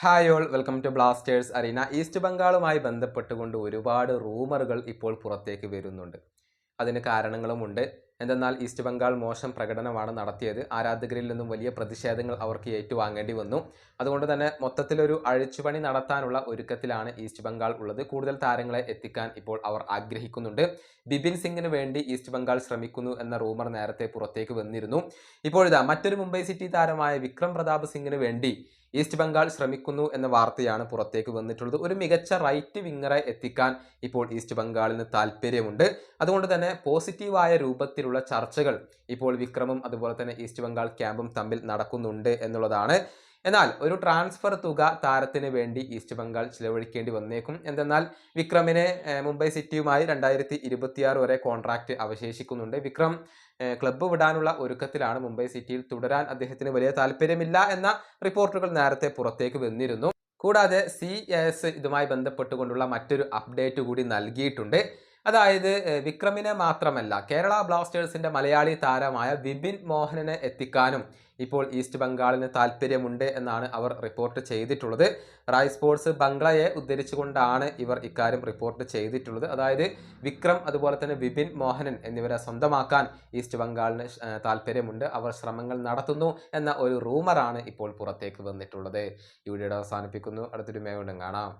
Hi all welcome to blasters arena east ബംഗാളുമായി ബന്ധപ്പെട്ടുകൊണ്ട് ഒരുപാട് റൂമറുകൾ ഇപ്പോൾ പുറത്തേക്ക് വരുന്നുണ്ട്. അതിന് കാരണങ്ങളുമുണ്ട്. എന്തെന്നാൽ ഈസ്റ്റ് ബംഗാൾ മോശം പ്രകടനമാണ് നടത്തിയത്. ആരാധകരിൽ നിന്നും വലിയ പ്രതിഷേധങ്ങൾ അവർക്ക് ഏറ്റുവാങ്ങേണ്ടി വന്നു. അതുകൊണ്ട് തന്നെ മൊത്തത്തിലൊരു അഴിച്ചുപണി നടത്താനുള്ള ഒരുക്കത്തിലാണ് ഈസ്റ്റ് ബംഗാൾ ഉള്ളത്. കൂടുതൽ താരങ്ങളെ എത്തിക്കാൻ ഇപ്പോൾ അവർ ആഗ്രഹിക്കുന്നുണ്ട്. ബിപിൻ സിംഗിന് വേണ്ടി ഈസ്റ്റ് ബംഗാൾ ശ്രമിക്കുന്നു എന്ന റൂമർ നേരത്തെ പുറത്തേക്ക് വന്നിരുന്നു. ഇപ്പോഴിതാ മറ്റൊരു മുംബൈ സിറ്റി താരമായ വിക്രം പ്രതാപ് സിംഗിന് വേണ്ടി ഈസ്റ്റ് ബംഗാൾ ശ്രമിക്കുന്നു എന്ന വാർത്തയാണ് പുറത്തേക്ക് വന്നിട്ടുള്ളത്. ഒരു മികച്ച റൈറ്റ് വിങ്ങറെ എത്തിക്കാൻ ഇപ്പോൾ ഈസ്റ്റ് ബംഗാളിന് താല്പര്യമുണ്ട് അതുകൊണ്ട് തന്നെ പോസിറ്റീവായ രൂപത്തിലുള്ള ചർച്ചകൾ ഇപ്പോൾ വിക്രമും അതുപോലെ തന്നെ ഈസ്റ്റ് ബംഗാൾ ക്യാമ്പും തമ്മിൽ നടക്കുന്നുണ്ട് എന്നുള്ളതാണ്. എന്നാൽ ഒരു ട്രാൻസ്ഫർ തുക താരത്തിന് വേണ്ടി ഈസ്റ്റ് ബംഗാൾ ചിലവഴിക്കേണ്ടി വന്നേക്കും. എന്തെന്നാൽ വിക്രമിന് മുംബൈ സിറ്റിയുമായി രണ്ടായിരത്തി ഇരുപത്തിയാറ് വരെ കോൺട്രാക്റ്റ് അവശേഷിക്കുന്നുണ്ട്. വിക്രം ക്ലബ്ബ് വിടാനുള്ള ഒരുക്കത്തിലാണ് മുംബൈ സിറ്റിയിൽ തുടരാൻ അദ്ദേഹത്തിന് വലിയ താല്പര്യമില്ല എന്ന റിപ്പോർട്ടുകൾ നേരത്തെ പുറത്തേക്ക് വന്നിരുന്നു. കൂടാതെ സി എസ് ഇതുമായി ബന്ധപ്പെട്ടുകൊണ്ടുള്ള മറ്റൊരു അപ്ഡേറ്റ് കൂടി നൽകിയിട്ടുണ്ട്. അതായത് വിക്രമിനെ മാത്രമല്ല കേരള ബ്ലാസ്റ്റേഴ്സിന്റെ മലയാളി താരമായ വിപിൻ മോഹനനെ എത്തിക്കാനും ഇപ്പോൾ ഈസ്റ്റ് ബംഗാളിന് താല്പര്യമുണ്ട് എന്നാണ് അവർ റിപ്പോർട്ട് ചെയ്തിട്ടുള്ളത്. റായ് സ്പോർട്സ് ബംഗ്ലയെ ഉദ്ധരിച്ചുകൊണ്ടാണ് ഇവർ ഇക്കാര്യം റിപ്പോർട്ട് ചെയ്തിട്ടുള്ളത്. അതായത് വിക്രം അതുപോലെ തന്നെ വിപിൻ മോഹനൻ എന്നിവരെ സ്വന്തമാക്കാൻ ഈസ്റ്റ് ബംഗാളിന് താല്പര്യമുണ്ട് അവർ ശ്രമങ്ങൾ നടത്തുന്നു എന്ന ഒരു റൂമറാണ് ഇപ്പോൾ പുറത്തേക്ക് വന്നിട്ടുള്ളത്. ഈ വീഡിയോ അവസാനിപ്പിക്കുന്നു. അടുത്തൊരു മേഖല കാണാം.